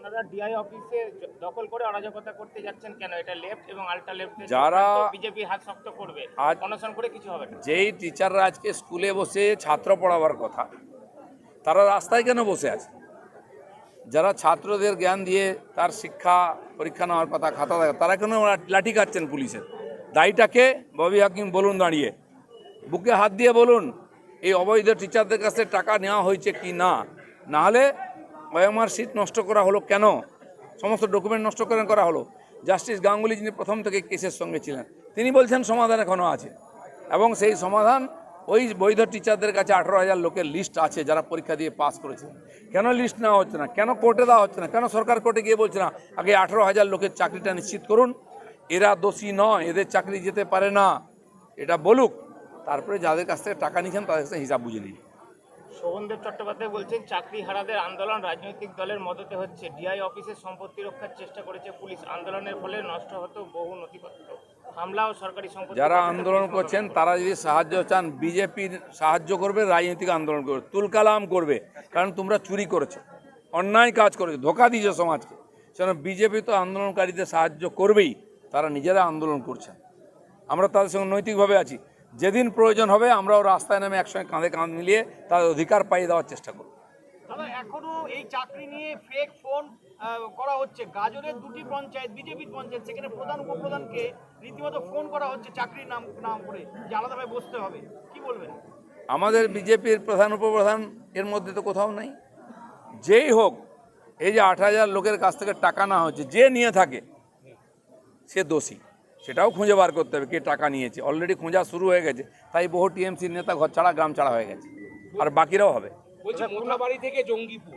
ওনারা ডিআই অফিসে দখল করে অরাজকতা করতে যাচ্ছেন কেন? এটা লেফট এবং আল্ট্রা লেফট যারা- বিজেপি হাত শক্ত করবে। অনশন করে কিছু হবে না। যেই টিচাররা আজকে স্কুলে বসে ছাত্র পড়াবার কথা তারা রাস্তায় কেন বসে আছে? যারা ছাত্রদের জ্ঞান দিয়ে তার শিক্ষা পরীক্ষা নেওয়ার কথা খাতা দেখা তারা কেন লাঠি খাচ্ছেন পুলিশের? দায়ীটাকে ববি হাকিম বলুন দাঁড়িয়ে বুকে হাত দিয়ে বলুন এই অবৈধ টিচারদের কাছে টাকা নেওয়া হয়েছে কি না? নাহলে ওএমআর সিট নষ্ট করা হলো কেন? সমস্ত ডকুমেন্ট নষ্ট করে করা হলো। জাস্টিস গাঙ্গুলি যিনি প্রথম থেকে কেসের সঙ্গে ছিলেন, তিনি বলছেন সমাধান এখনও আছে। এবং সেই সমাধান ওই বৈধ টিচারদের কাছে আঠারো হাজার লোকের লিস্ট আছে যারা পরীক্ষা দিয়ে পাস করেছে। কেন লিস্ট নেওয়া হচ্ছে না? কেন কোর্টে দেওয়া হচ্ছে না? কেন সরকার কোর্টে গিয়ে বলছে না, আগে আঠারো হাজার লোকের চাকরিটা নিশ্চিত করুন। এরা দোষী নয়, এদের চাকরি যেতে পারে না। এটা বলুক, তারপরে যাদের কাছ থেকে টাকা নিয়েছেন তাদের কাছে হিসাব বুঝে নিন। শোভনদেব চট্টোপাধ্যায় বলছেন চাকরি হারাদের আন্দোলন রাজনৈতিক দলের মদতে হচ্ছে। ডিআই অফিসের সম্পত্তি রক্ষার চেষ্টা করেছে পুলিশ। আন্দোলনের ফলে নষ্ট হতো বহু নথিপত্র। হামলা ও সরকারি সম্পত্তি যারা আন্দোলন করছেন তারা যদি সাহায্য চান বিজেপির সাহায্য করবে রাজনৈতিক আন্দোলন করবে। তুলকালাম করবে কারণ তোমরা চুরি করেছ। অন্যায় কাজ করেছ ধোকা দিয়েছ সমাজকে। সেজন্য বিজেপি তো আন্দোলনকারীদের সাহায্য করবেই তারা নিজেরা আন্দোলন করছেন। আমরা তাদের সঙ্গে নৈতিকভাবে আছি। যেদিন প্রয়োজন হবে আমরাও রাস্তায় নেমে একসঙ্গে কাঁধে কাঁধ মিলিয়ে তাদের অধিকার পাইয়ে দেওয়ার চেষ্টা করব। এখনও এই চাকরি নিয়ে ফেক ফোন করা হচ্ছে। গাজরের দুটি পঞ্চায়েত বিজেপির পঞ্চায়েত সেখানে প্রধান উপপ্রধানকে রীতিমতো ফোন করা হচ্ছে চাকরির নাম নাম করে। যে আলাদাভাবে বসতে হবে কি বলবেন? আমাদের বিজেপির প্রধান উপপ্রধান এর মধ্যে তো কোথাও নাই। যেই হোক এই যে আট হাজার লোকের কাছ থেকে টাকা না হচ্ছে যে নিয়ে থাকে সে দোষী। সেটাও খুঁজে বার করতে হবে কে টাকা নিয়েছে। অলরেডি খোঁজা শুরু হয়ে গেছে, তাই বহু টিএমসির নেতা ঘর ছাড়া, গ্রাম ছাড়া হয়ে গেছে। আর বাকিরাও হবে। বলছি থেকে জঙ্গিপুর